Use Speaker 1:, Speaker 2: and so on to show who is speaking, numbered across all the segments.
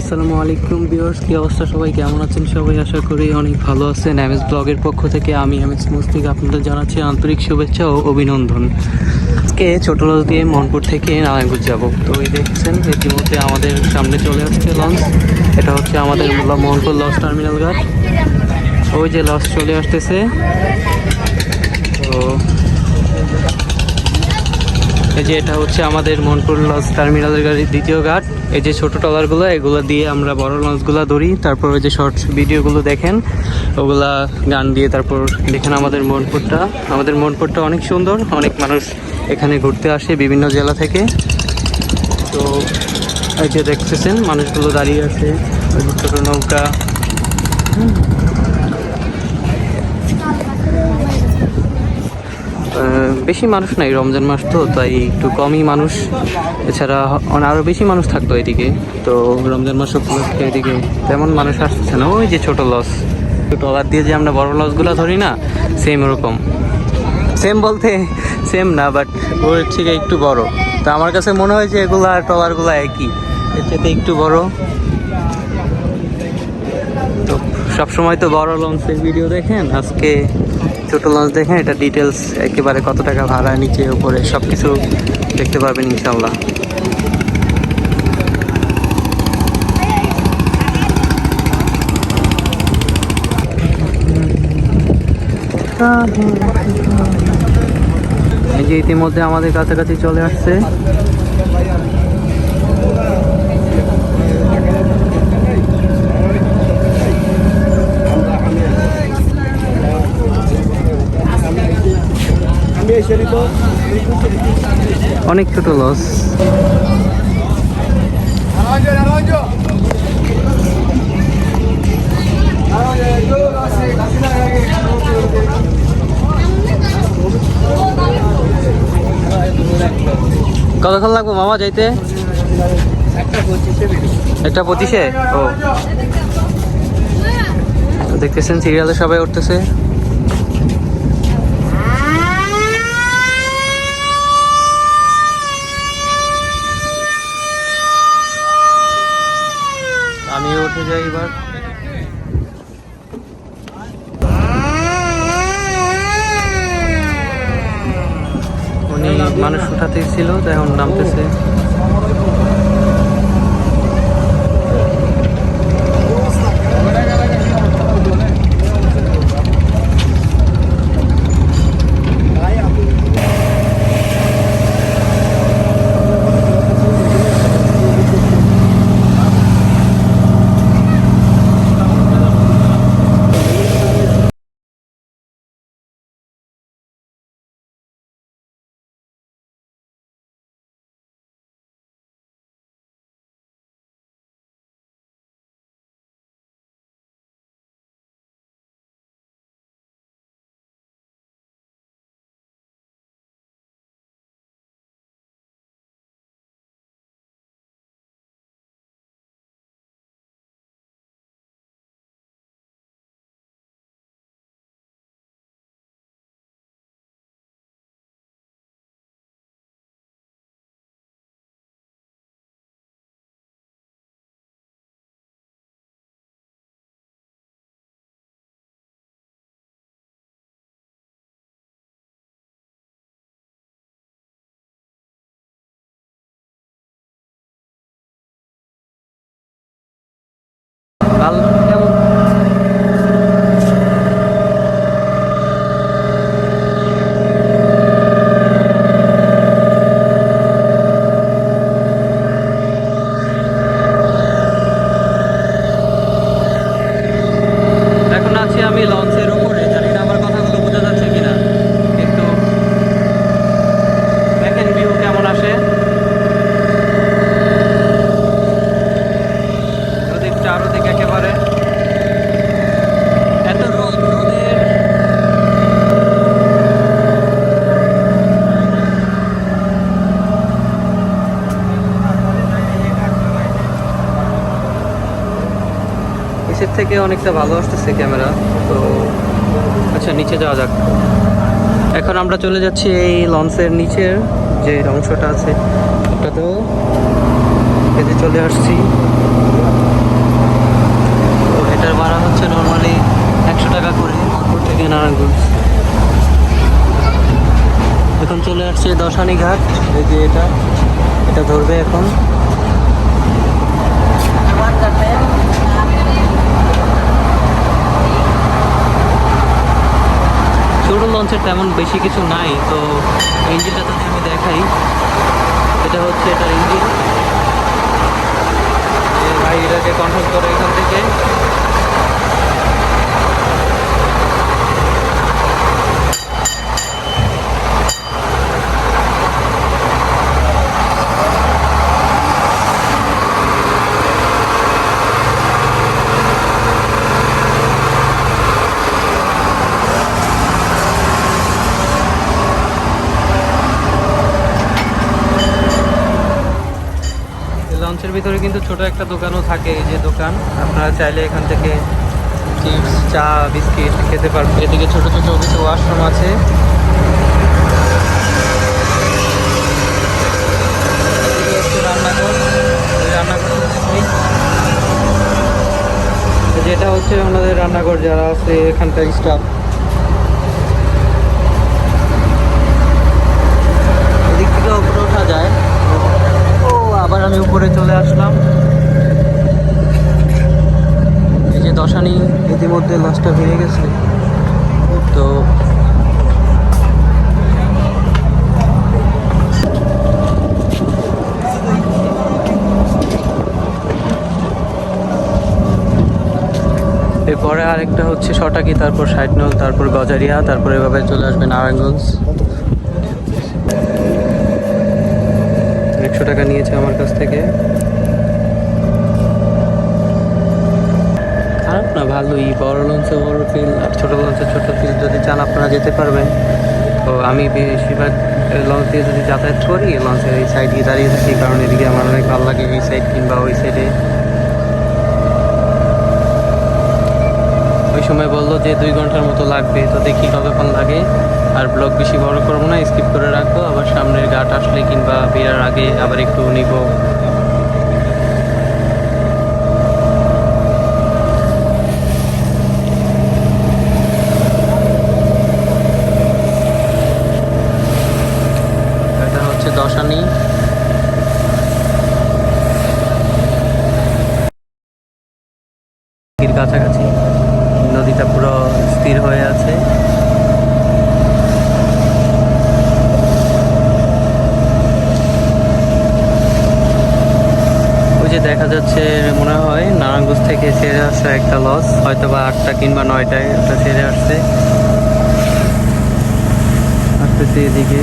Speaker 1: আসসালামু আলাইকুম বিয়ার্স কি অবস্থা সবাই? কেমন আছেন সবাই? আশা করি অনেক ভালো আছেন। এমএস ব্লগের পক্ষ থেকে আমি এমএস মুস্তিক আপনাদের জানাচ্ছি আন্তরিক শুভেচ্ছা ও অভিনন্দন। আজকে ছোট লঞ্চ দিয়ে মনপুর থেকে নারায়ণপুর যাব। তো এই দেখছেন, ইতিমধ্যে আমাদের সামনে চলে আসছে লঞ্চ। এটা হচ্ছে আমাদের মোহনপুর লঞ্চ টার্মিনাল ঘাট। ওই যে লঞ্চ চলে আসতেছে। তো এই যে এটা হচ্ছে আমাদের মনপুর লঞ্চ টার্মিনালের গাড়ির দ্বিতীয় ঘাট। এই যে ছোট ট্রলারগুলো, এগুলো দিয়ে আমরা বড় লঞ্চগুলো ধরি। তারপর ওই যে শর্ট ভিডিওগুলো দেখেন, ওগুলা গান দিয়ে তারপর দেখেন আমাদের মনপুরটা। আমাদের মনপুরটা অনেক সুন্দর, অনেক মানুষ এখানে ঘুরতে আসে বিভিন্ন জেলা থেকে। তো এই যে দেখতেছেন, মানুষগুলো দাঁড়িয়ে আছে, ছোটো নৌকা। বেশি মানুষ নাই, রমজান মাস তো, তাই একটু কমই মানুষ। এছাড়া অন- আরও বেশি মানুষ থাকতো এদিকে। তো রমজান মাস উপলক্ষে এদিকে তেমন মানুষ আসতেছে না। ওই যে ছোট লস টলার দিয়ে যে আমরা বড় লসগুলো ধরি না সেম ওরকম। সেম বলতে সেম না বাট ওর থেকে একটু বড়। তো আমার কাছে মনে হয় যে এগুলা টলারগুলো একই। এর একটু বড়। সবসময় তো বড় লঞ্চের ভিডিও দেখেন। আজকে ছোট লঞ্চ দেখেন, এটা ডিটেলস একেবারে কত টাকা ভাড়া, নিচে, উপরে সব কিছু দেখতে পারবেন ইনশাল্লাহ এই যে ইতিমধ্যে আমাদের কাছাকাছি চলে আসছে। অনেক ছোট লস কতক্ষণ লাগবো মামা যাইতে? একটা পঁচিশে? ও। দেখতেছেন সিরিয়ালে সবাই উঠতেছে। আমিও উঠে যাই এবার। মানুষ উঠাতেই ছিল তাই এখন নামতেছে। halal থেকে অনেকটা ভালো আসতেছে ক্যামেরা, তো আচ্ছা নিচে যাওয়া যাক। এখন আমরা চলে যাচ্ছি এই লঞ্চের নিচের যে অংশটা আছে, ওটাতেও। এতে চলে আসছি। তো এটার ভাড়া হচ্ছে নর্মালি একশো টাকা করে নাগপুর থেকে নারায়ণগঞ্জ। এখন চলে আসছে দশানি ঘাট, এই যে এটা এটা ধরবে এখন। লঞ্চের তেমন বেশি কিছু নাই, তো ইঞ্জিনটা তাহলে আমি দেখাই, এটা হচ্ছে এটার ইঞ্জিন। ভাই, এটাকে কন্ট্রোল করে এখান থেকে। লঞ্চের ভিতরে কিন্তু ছোট একটা দোকানও থাকে এই যে দোকান। আপনারা চাইলে এখান থেকে চিপস, চা, বিস্কিট খেতে পারবেন। এদিকে ছোট ছোট কিছু ওয়াশরুম আছে। যেটা হচ্ছে আমাদের রান্নাঘর যারা আছে, এখানকার স্টাফ এদিক থেকে উপরে ওঠা যায় ও আবার আমি উপরে চলে আসলাম। এই যে দশানি ইতিমধ্যে লঞ্চটা ভেঙে গেছে। তো এরপরে আরেকটা হচ্ছে সটাকি তারপর সাইডনল তারপর গজারিয়া, তারপর এভাবে চলে আসবে নারায়ণগঞ্জ। টাকা নিয়েছে আমার কাছ থেকে। খারাপ না, ভালোই। বড় লঞ্চে বড় ফিল আর ছোটো লঞ্চে ছোটো ফিল যদি চান আপনারা যেতে পারবেন। তো আমি বেশিরভাগ লঞ্চ দিয়ে যদি যাতায়াত করি লঞ্চের এই সাইডে দাঁড়িয়ে থাকি, কারণ এদিকে আমার অনেক ভালো লাগে এই সাইড কিংবা ওই সাইডে ওই সময় বলল যে, দুই ঘণ্টার মতো লাগবে, তো দেখি কতক্ষণ লাগে। আর ব্লগ বেশি বড় করব না স্কিপ করে রাখব। আবার সামনের গাট আসলে কিংবা বেরার আগে আবার একটু নিব এটা হচ্ছে দশানি নদীর কাছাকাছি নদীটা পুরো স্থির হয়ে আছে ওই যে দেখা যাচ্ছে মনে হয় নারায়ণগঞ্জ থেকে ছেড়ে আসছে একটা লস হয়তো বা আটটা কিংবা নয়টায় একটা ছেড়ে আসছে। আসতেছে এদিকে।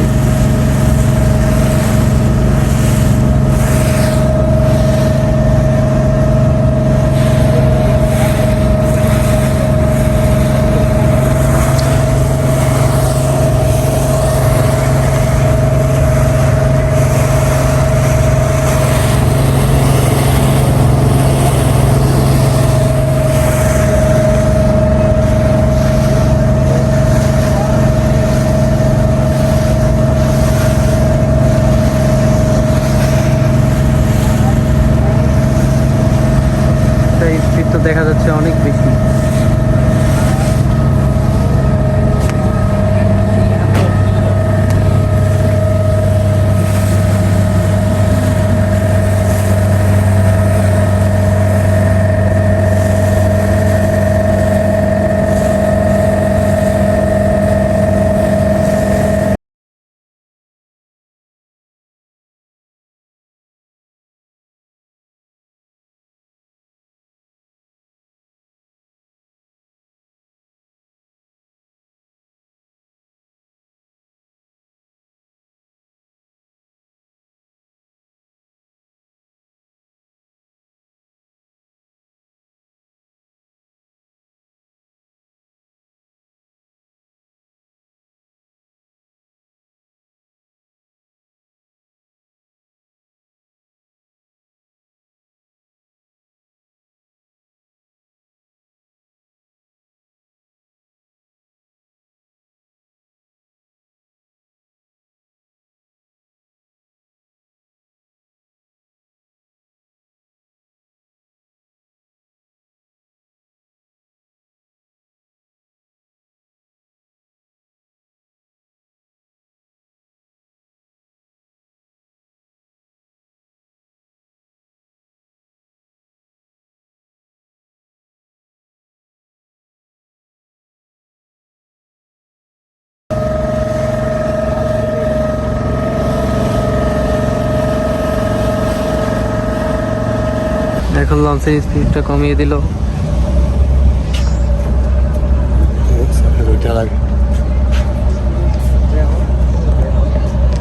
Speaker 1: এখন লঞ্চের স্পিডটা কমিয়ে দিল।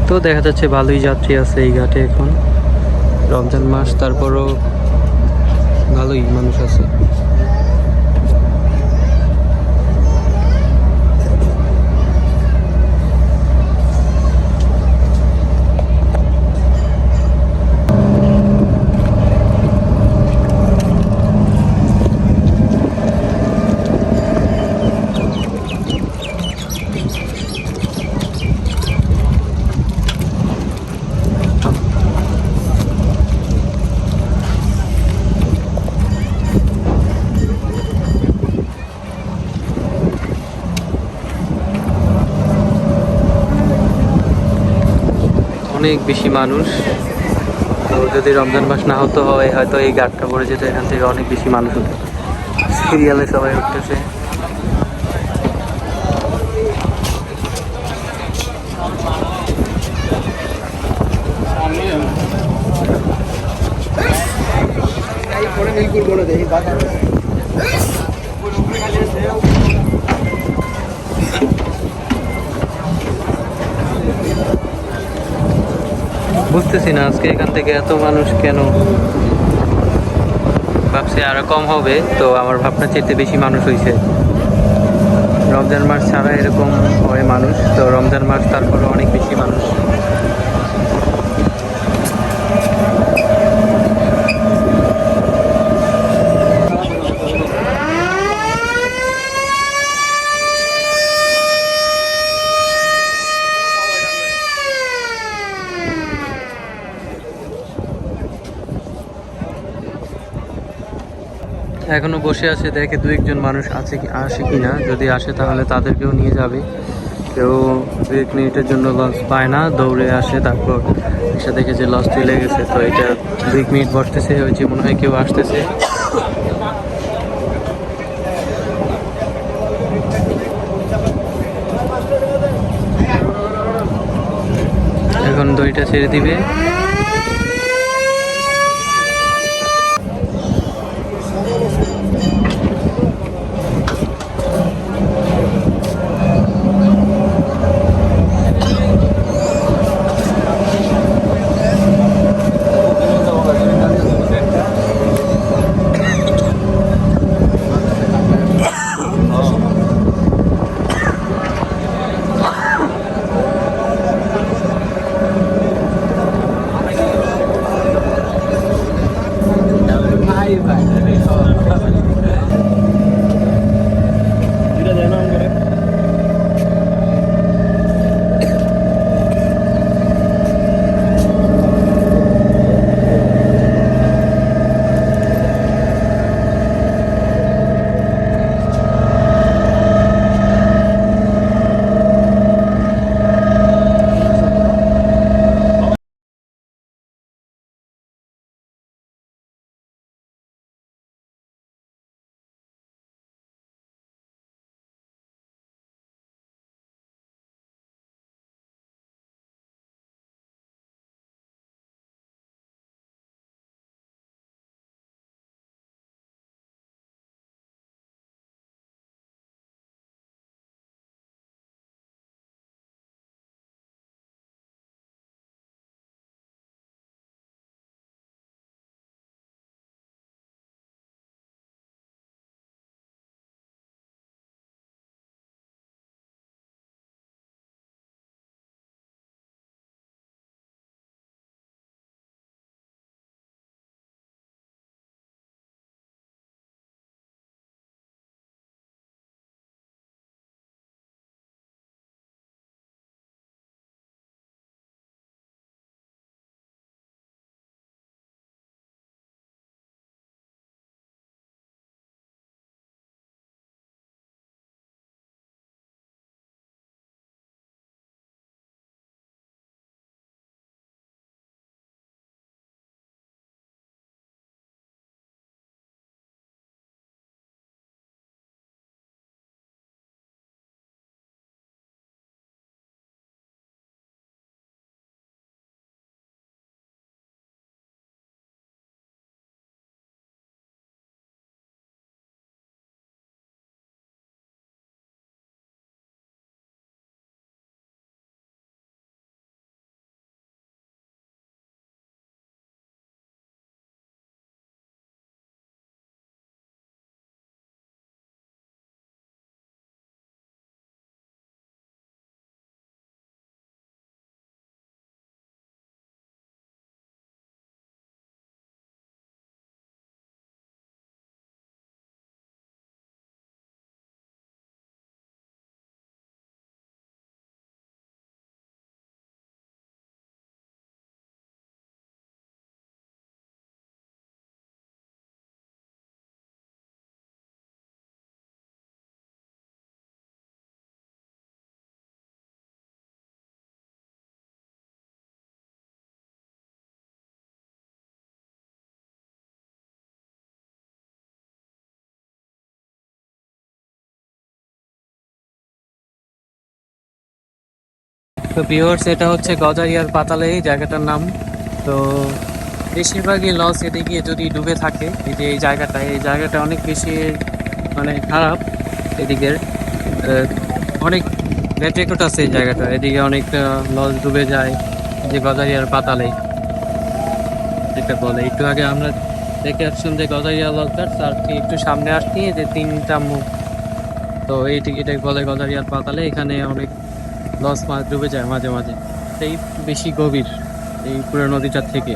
Speaker 1: তো দেখা যাচ্ছে ভালোই যাত্রী আছে এই ঘাটে এখন। রমজান মাস, তারপরও ভালোই মানুষ আছে। অনেক বেশি মানুষ। তো যদি রমজান মাস না হতো হয়, হয়তো এই ঘাটটা পড়ে যেত এখান থেকে অনেক বেশি মানুষ হতো সিরিয়ালে সবাই উঠতেছে। বুঝতেছি না আজকে এখান থেকে এত মানুষ কেন? ভাবছে আরও কম হবে, তো আমার ভাবনা চাইতে বেশি মানুষ হয়েছে রমজান মাস ছাড়া এরকম হয় মানুষ, তো রমজান মাস তারপরে অনেক বেশি মানুষ এখনও বসে আছে, দেখে দু একজন মানুষ আছে কি, আসে কি না। যদি আসে তাহলে তাদেরকেও নিয়ে যাবে। কেউ দু এক মিনিটের জন্য লঞ্চ পায় না, দৌড়ে আসে তারপর এসে দেখে যে লঞ্চ চলে গেছে। তো এটা দু এক মিনিট বসতেছে, ওই যে মনে হয় কেউ আসতেছে। এখন দইটা ছেড়ে দিবে। তো ভিউয়ার্স এটা হচ্ছে গজারিয়ার পাতালে জায়গাটার নাম। তো বেশিরভাগই লস এদিকে যদি ডুবে থাকে, এই যে এই জায়গাটা এই জায়গাটা অনেক বেশি মানে খারাপ এদিকের। অনেক ব্যাড রেকর্ড আছে এই জায়গাটা, এদিকে অনেক লস ডুবে যায় যে গজারিয়ার পাতালে। যেটা বলে, একটু আগে আমরা দেখে আসছিলাম যে গজারিয়া লসঘাট তার একটু সামনে আসছি যে তিনটা মুখ। তো এইটি এটাই বলে গজারিয়ার পাতালে, এখানে অনেক মাছ ডুবে যায় মাঝে মাঝে। সেই বেশি গভীর এই পুরো নদীটার থেকে।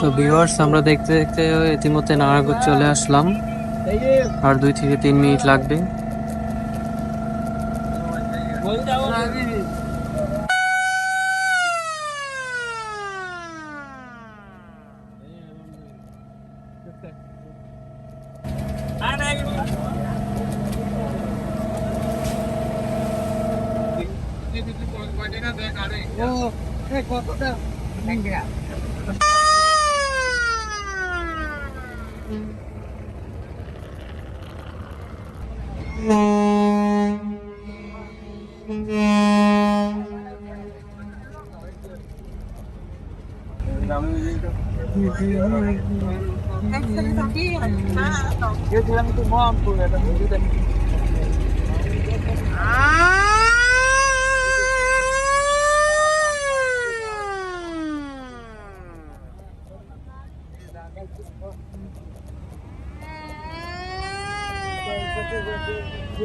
Speaker 1: তো ভিউয়ার্স আমরা দেখতে দেখতে ইতিমধ্যে নারাগর চলে আসলাম। আর দুই থেকে তিন মিনিট লাগবে।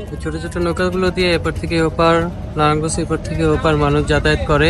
Speaker 1: তো ছোট ছোট নৌকাগুলো দিয়ে এপার থেকে ওপার নারায়ণগঞ্জ এপার থেকে ওপার মানুষ যাতায়াত করে।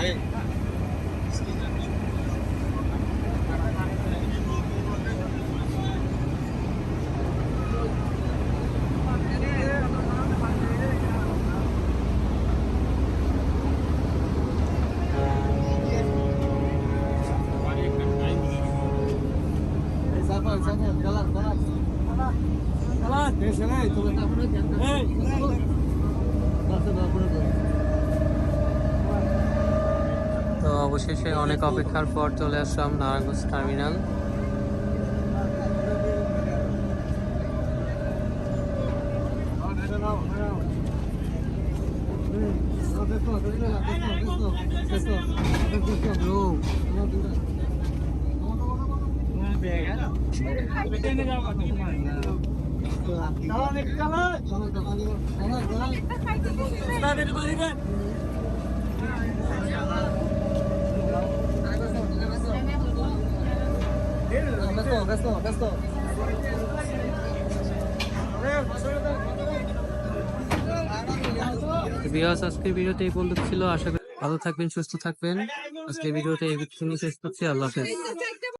Speaker 1: তো অবশেষে অনেক অপেক্ষার পর চলে আসলাম নারায়ণগঞ্জ টার্মিনাল। আজকের ভিডিওতে ছিল। আশা ভালো থাকবেন, সুস্থ থাকবেন। আজকে ভিডিওতে এই শেষ করছি। আল্লাহ হাফেজ।